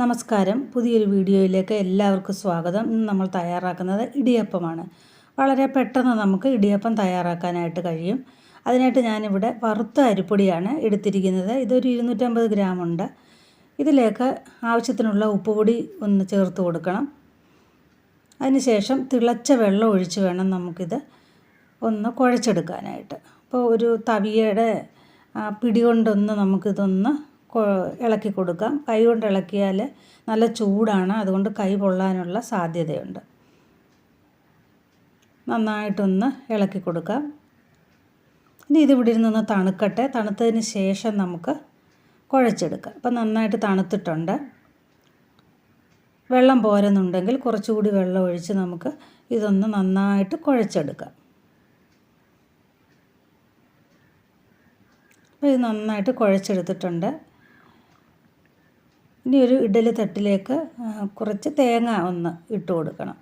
നമസ്കാരം. പുതിയൊരു വീഡിയോയിലേക്ക് എല്ലാവർക്കും സ്വാഗതം. ഇന്ന് നമ്മൾ തയ്യാറാക്കുന്നത് ഇടിയപ്പമാണ്. വളരെ പെട്ടെന്ന് നമുക്ക് ഇടിയപ്പം തയ്യാറാക്കാനായിട്ട് കഴിയും. അതിനായിട്ട് ഞാനിവിടെ വറുത്ത അരിപ്പൊടിയാണ് എടുത്തിരിക്കുന്നത്. ഇതൊരു ഇരുന്നൂറ്റമ്പത് ഗ്രാമുണ്ട് ഇതിലേക്ക് ആവശ്യത്തിനുള്ള ഉപ്പുപൊടി ഒന്ന് ചേർത്ത് കൊടുക്കണം. അതിനുശേഷം തിളച്ച വെള്ളം ഒഴിച്ച് വേണം നമുക്കിത് ഒന്ന് കുഴച്ചെടുക്കാനായിട്ട്. അപ്പോൾ ഒരു തവിയുടെ പിടി കൊണ്ടൊന്ന് നമുക്കിതൊന്ന് ഇളക്കി കൊടുക്കാം. കൈ കൊണ്ട് ഇളക്കിയാൽ നല്ല ചൂടാണ്. അതുകൊണ്ട് കൈ പൊള്ളാനുള്ള സാധ്യതയുണ്ട്. നന്നായിട്ടൊന്ന് ഇളക്കി കൊടുക്കാം. ഇനി ഇതിവിടെ ഇവിടെ ഇരുന്നൊന്ന് തണുക്കട്ടെ. തണുത്തതിന് ശേഷം നമുക്ക് കുഴച്ചെടുക്കാം. അപ്പം നന്നായിട്ട് തണുത്തിട്ടുണ്ട്. വെള്ളം പോരുന്നുണ്ടെങ്കിൽ കുറച്ചുകൂടി വെള്ളം ഒഴിച്ച് നമുക്ക് ഇതൊന്ന് നന്നായിട്ട് കുഴച്ചെടുക്കാം. അപ്പോൾ ഇത് നന്നായിട്ട് കുഴച്ചെടുത്തിട്ടുണ്ട്. ഇനി ഒരു ഇഡലി തട്ടിലേക്ക് കുറച്ച് തേങ്ങ ഒന്ന് ഇട്ട് കൊടുക്കണം.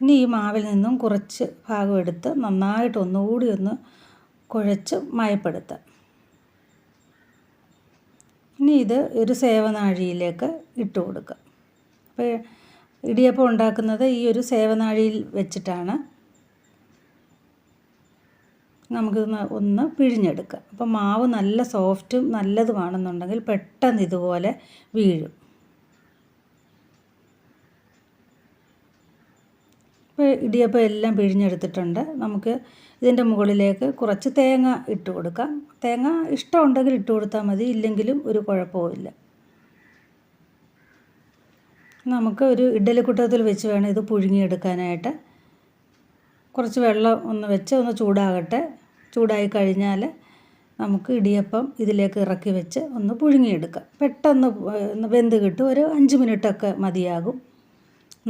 ഇനി ഈ മാവിൽ നിന്നും കുറച്ച് ഭാഗം എടുത്ത് നന്നായിട്ട് ഒന്നുകൂടി ഒന്ന് കുഴച്ച് മയപ്പെടുത്താം ഇനി ഇത് ഒരു സേവനാഴിയിലേക്ക് ഇട്ട് കൊടുക്കുക. അപ്പോൾ ഇടിയപ്പം ഉണ്ടാക്കുന്നത് ഈ ഒരു സേവനാഴിയിൽ വെച്ചിട്ടാണ് നമുക്ക് ഒന്ന് പിഴിഞ്ഞെടുക്കാം. അപ്പോൾ മാവ് നല്ല സോഫ്റ്റും നല്ലതുമാണെന്നുണ്ടെങ്കിൽ പെട്ടെന്ന് ഇതുപോലെ വീഴും. ഇപ്പോൾ ഇടിയപ്പം എല്ലാം പിഴിഞ്ഞെടുത്തിട്ടുണ്ട്. നമുക്ക് ഇതിന്റെ മുകളിലേക്ക് കുറച്ച് തേങ്ങ ഇട്ട് കൊടുക്കാം. തേങ്ങ ഇഷ്ടമുണ്ടെങ്കിൽ ഇട്ട് കൊടുത്താൽ മതി ഇല്ലെങ്കിലും ഒരു കുഴപ്പവുമില്ല നമുക്ക് ഒരു ഇഡ്ഡലിക്കുട്ടത്തിൽ വെച്ച് വേണം ഇത് പുഴുങ്ങിയെടുക്കാനായിട്ട്. കുറച്ച് വെള്ളം ഒന്ന് വെച്ച് ഒന്ന് ചൂടാകട്ടെ. ചൂടായി കഴിഞ്ഞാൽ നമുക്ക് ഇടിയപ്പം ഇതിലേക്ക് ഇറക്കി വെച്ച് ഒന്ന് പുഴുങ്ങിയെടുക്കാം. പെട്ടെന്ന് വെന്ത് കിട്ടും. ഒരു അഞ്ച് മിനിറ്റൊക്കെ മതിയാകും.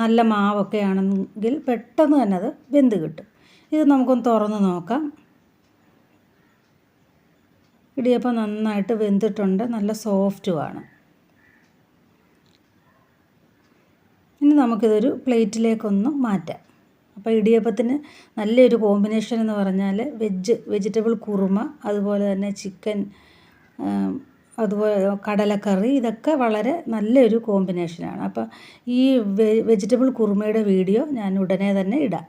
നല്ല മാവൊക്കെ ആണെങ്കിൽ പെട്ടെന്ന് തന്നെ അത് വെന്ത് കിട്ടും. ഇത് നമുക്കൊന്ന് തുറന്ന് നോക്കാം. ഇടിയപ്പം നന്നായിട്ട് വെന്തിട്ടുണ്ട്. നല്ല സോഫ്റ്റുമാണ് ഇനി നമുക്കിതൊരു പ്ലേറ്റിലേക്കൊന്ന് മാറ്റാം. അപ്പോൾ ഇടിയപ്പത്തിന് നല്ലൊരു കോമ്പിനേഷൻ എന്ന് പറഞ്ഞാൽ വെജ് വെജിറ്റബിൾ കുറുമ അതുപോലെ തന്നെ ചിക്കൻ അതുപോലെ കടലക്കറി ഇതൊക്കെ വളരെ നല്ലൊരു കോമ്പിനേഷനാണ് അപ്പോൾ ഈ വെജിറ്റബിൾ കുറുമയുടെ വീഡിയോ ഞാൻ ഉടനെ തന്നെ ഇടാം.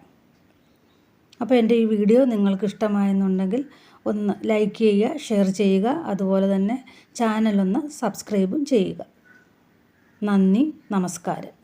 അപ്പോൾ എന്റെ ഈ വീഡിയോ നിങ്ങൾക്ക് ഇഷ്ടമായെന്നുണ്ടെങ്കിൽ ഒന്ന് ലൈക്ക് ചെയ്യുക ഷെയർ ചെയ്യുക അതുപോലെ തന്നെ ചാനലൊന്ന് സബ്സ്ക്രൈബും ചെയ്യുക. നന്ദി നമസ്കാരം.